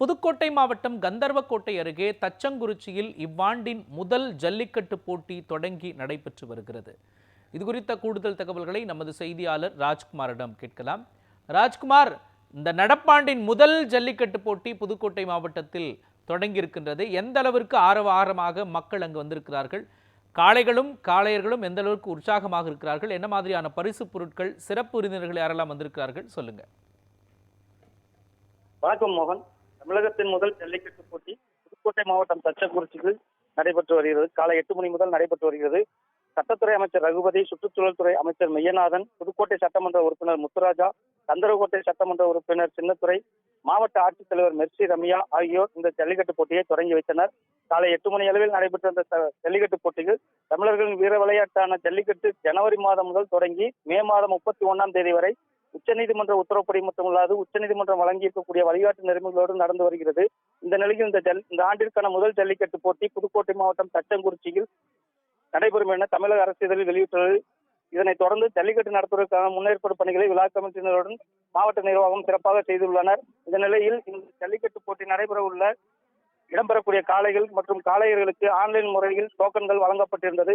புதுக்கோட்டை மாவட்டம் கந்தர்வக்கோட்டை அருகே தச்சங்குறிச்சியில் இவ்வாண்டின் முதல் ஜல்லிக்கட்டு போட்டி தொடங்கி நடைபெற்று வருகிறது. இது குறித்த கூடுதல் தகவல்களை நமது செய்தியாளர் ராஜ்குமாரிடம் கேட்கலாம். ராஜ்குமார் இந்த நடப்பாண்டின் முதல் ஜல்லிக்கட்டு போட்டி புதுக்கோட்டை மாவட்டத்தில் தொடங்கி இருக்கின்றது எந்த அளவிற்கு ஆரவ ஆரமாக மக்கள் அங்கு வந்திருக்கிறார்கள்? காளைகளும் காளையர்களும் எந்த அளவுக்கு உற்சாகமாக இருக்கிறார்கள்? என்ன மாதிரியான பரிசு பொருட்கள் சிறப்பு விருந்தினர்கள் யாரெல்லாம் வந்திருக்கிறார்கள்? சொல்லுங்க. வணக்கம் மோகன். தமிழகத்தின் முதல் ஜல்லிக்கட்டு போட்டி புதுக்கோட்டை மாவட்டம் தச்சக்குறிச்சியில் நடைபெற்று வருகிறது. காலை எட்டு மணி முதல் நடைபெற்று வருகிறது. சட்டத்துறை அமைச்சர் ரகுபதி சுற்றுச்சூழல் துறை அமைச்சர் மெய்யநாதன் புதுக்கோட்டை சட்டமன்ற உறுப்பினர் முத்துராஜா கந்தரகோட்டை சட்டமன்ற உறுப்பினர் சின்னத்துறை மாவட்ட ஆட்சித்தலைவர் மெர்சி ரம்யா ஆகியோர் இந்த ஜல்லிக்கட்டு போட்டியை தொடங்கி வைத்தனர். காலை எட்டு மணி அளவில் நடைபெற்ற இந்த ஜல்லிக்கட்டு போட்டியில் தமிழர்களின் வீர விளையாட்டான ஜல்லிக்கட்டு ஜனவரி மாதம் முதல் தொடங்கி மே மாதம் முப்பத்தி ஒன்னாம் தேதி வரை உச்சநீதிமன்ற உத்தரவுப்படி மட்டுமல்லாது உச்சநீதிமன்றம் வழங்கியிருக்கக்கூடிய வழிகாட்டு நெறிமுறைகளோடு நடந்து வருகிறது. இந்த நிலையில் இந்த ஜல் இந்த ஆண்டிற்கான முதல் ஜல்லிக்கட்டு போட்டி புதுக்கோட்டை மாவட்டம் தச்சங்குறிச்சியில் நடைபெறும் என தமிழக அரசு இதழில் வெளியிட்டுள்ளது. இதனைத் தொடர்ந்து ஜல்லிக்கட்டு நடத்துவதற்கான முன்னேற்பாடு பணிகளை விழா கமிட்டியினருடன் மாவட்ட நிர்வாகம் சிறப்பாக செய்துள்ளனர். இந்த நிலையில் இந்த ஜல்லிக்கட்டு போட்டி நடைபெற உள்ள இடம்பெறக்கூடிய காளைகள் மற்றும் காளையர்களுக்கு ஆன்லைன் முறையில் டோக்கன்கள் வழங்கப்பட்டிருந்தது.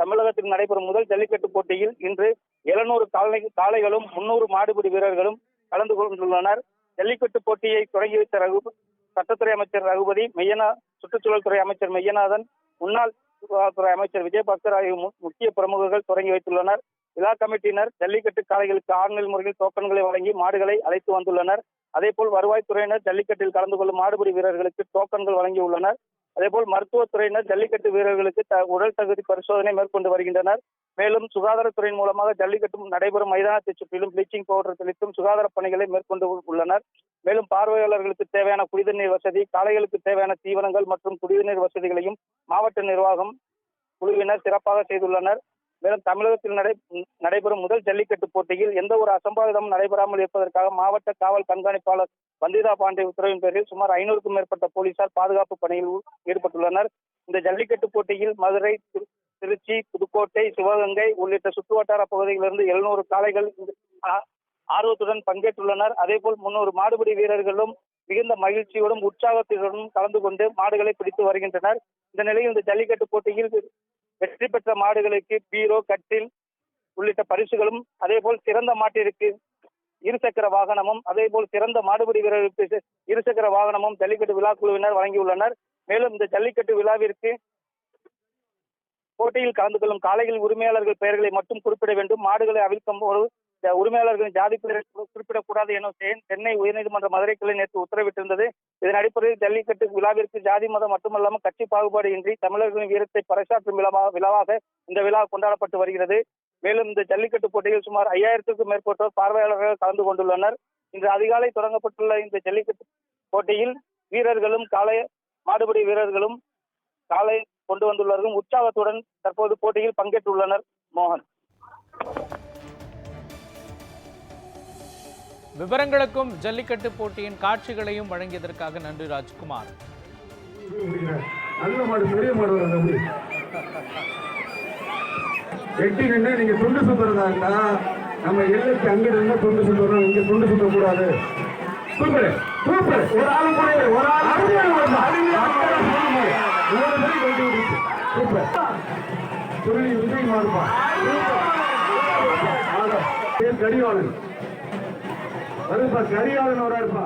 தமிழகத்தில் நடைபெறும் முதல் ஜல்லிக்கட்டு போட்டியில் இன்று எழுநூறு காலை காளைகளும் முன்னூறு மாடுபிடி வீரர்களும் கலந்து கொண்டுள்ளனர். ஜல்லிக்கட்டு போட்டியை தொடங்கி வைத்த ரகு சட்டத்துறை அமைச்சர் ரகுபதி மெய்யனா சுற்றுச்சூழல் துறை அமைச்சர் மெய்யநாதன் முன்னாள் சுகாதாரத்துறை அமைச்சர் விஜயபாஸ்கர் ஆகிய முக்கிய பிரமுகர்கள் தொடங்கி வைத்துள்ளனர். விழா கமிட்டியினர் ஜல்லிக்கட்டு காளைகளுக்கு ஆன்லைன் முறையில் டோக்கன்களை வழங்கி மாடுகளை அழைத்து வந்துள்ளனர். அதேபோல் வருவாய்த்துறையினர் ஜல்லிக்கட்டில் கலந்து கொள்ளும் மாடுபிடி வீரர்களுக்கு டோக்கன்கள் வழங்கியுள்ளனர். அதேபோல் மருத்துவத்துறையினர் ஜல்லிக்கட்டு வீரர்களுக்கு த- உடல் தகுதி பரிசோதனை மேற்கொண்டு வருகின்றனர். மேலும் சுகாதாரத்துறையின் மூலமாக ஜல்லிக்கட்டும் நடைபெறும் மைதானத்தை சுற்றிலும் ப்ளீச்சிங் பவுடர் தெளித்தும் சுகாதார பணிகளை மேற்கொண்டு உள்ளனர். மேலும் பார்வையாளர்களுக்கு தேவையான குடிநீர் வசதி காளைகளுக்கு தேவையான தீவனங்கள் மற்றும் குடிநீர் வசதிகளையும் மாவட்ட நிர்வாகம் குழுவினர் சிறப்பாக செய்துள்ளனர். மேலும் தமிழகத்தில் நடை நடைபெறும் முதல் ஜல்லிக்கட்டு போட்டியில் எந்த ஒரு அசம்பாவிதமும் நடைபெறாமல் இருப்பதற்காக மாவட்ட காவல் கண்காணிப்பாளர் வந்திதா பாண்டே உத்தரவின் பேரில் சுமார் ஐநூறுக்கும் மேற்பட்ட போலீசார் பாதுகாப்பு பணியில் ஈடுபட்டுள்ளனர். இந்த ஜல்லிக்கட்டு போட்டியில் மதுரை திரு- திருச்சி புதுக்கோட்டை சிவகங்கை உள்ளிட்ட சுற்றுவட்டார பகுதிகளிலிருந்து எழுநூறு காளைகள் ஆ- ஆர்வத்துடன் பங்கேற்றுள்ளனர். அதேபோல் முன்னூறு மாடுபிடி வீரர்களும் மிகுந்த மகிழ்ச்சியோடும் உற்சாகத்துடனும் கலந்து கொண்டு மாடுகளை பிடித்து வருகின்றனர். இந்த நிலையில் இந்த ஜல்லிக்கட்டு போட்டியில் வெற்றி பெற்ற மாடுகளுக்கு பீரோ கட்டில் உள்ளிட்ட பரிசுகளும் அதே போல் சிறந்த மாட்டிற்கு இருசக்கர வாகனமும் அதே போல் சிறந்த மாடுபிடி வீரர்களுக்கு இருசக்கர வாகனமும் ஜல்லிக்கட்டு விழா குழுவினர் வழங்கியுள்ளனர். மேலும் இந்த ஜல்லிக்கட்டு விழாவிற்கு போட்டியில் கலந்து கொள்ளும் காளைகள் உரிமையாளர்கள் பெயர்களை மட்டும் குறிப்பிட வேண்டும். மாடுகளை அவிழ்க்கும் போது உரிமையாளர்களின் ஜாதி பெயரை குறிப்பிடக்கூடாது என சென்னை உயர்நீதிமன்ற மதுரை கிளை நேற்று உத்தரவிட்டிருந்தது. இதன் அடிப்படையில் ஜல்லிக்கட்டு விழாவிற்கு ஜாதி மதம் மட்டுமல்லாமல் கட்சி பாகுபாடு இன்றி தமிழர்களின் வீரத்தை பறைசாற்றும் விழாவாக விழாவாக இந்த விழா கொண்டாடப்பட்டு வருகிறது. மேலும் இந்த ஜல்லிக்கட்டு போட்டியில் சுமார் ஐயாயிரத்துக்கும் மேற்பட்டோர் பார்வையாளர்கள் கலந்து கொண்டுள்ளனர். இன்று அதிகாலை தொடங்கப்பட்டுள்ள இந்த ஜல்லிக்கட்டு போட்டியில் வீரர்களும் காலை மாடுபிடி வீரர்களும் காளை கொண்டு வந்துள்ளார்கள் உற்சாகத்துடன் தற்போது போட்டியில் பங்கேற்றுள்ளனர். மோகன். விவரங்களுக்கும் ஜல்லிக்கட்டு போட்டியின் காட்சிகளையும் வழங்கியதற்காக நன்றி ராஜ்குமார் நல்ல மாடு பெரிய மாடு வரும் எட்டி நின்று நீங்க துண்டு சுத்துறதா இருந்தா நம்ம எல்லைக்கு அங்கிட்டு இருந்தா துண்டு சுத்தணும் இங்க துண்டு சுத்த கூடாது சூப்பர் சூப்பர் ஒரு ஆள் கூட ஒரு ஆள் பேர் கரிகாலன் வருப்பா கரிகாலன் வராருப்பா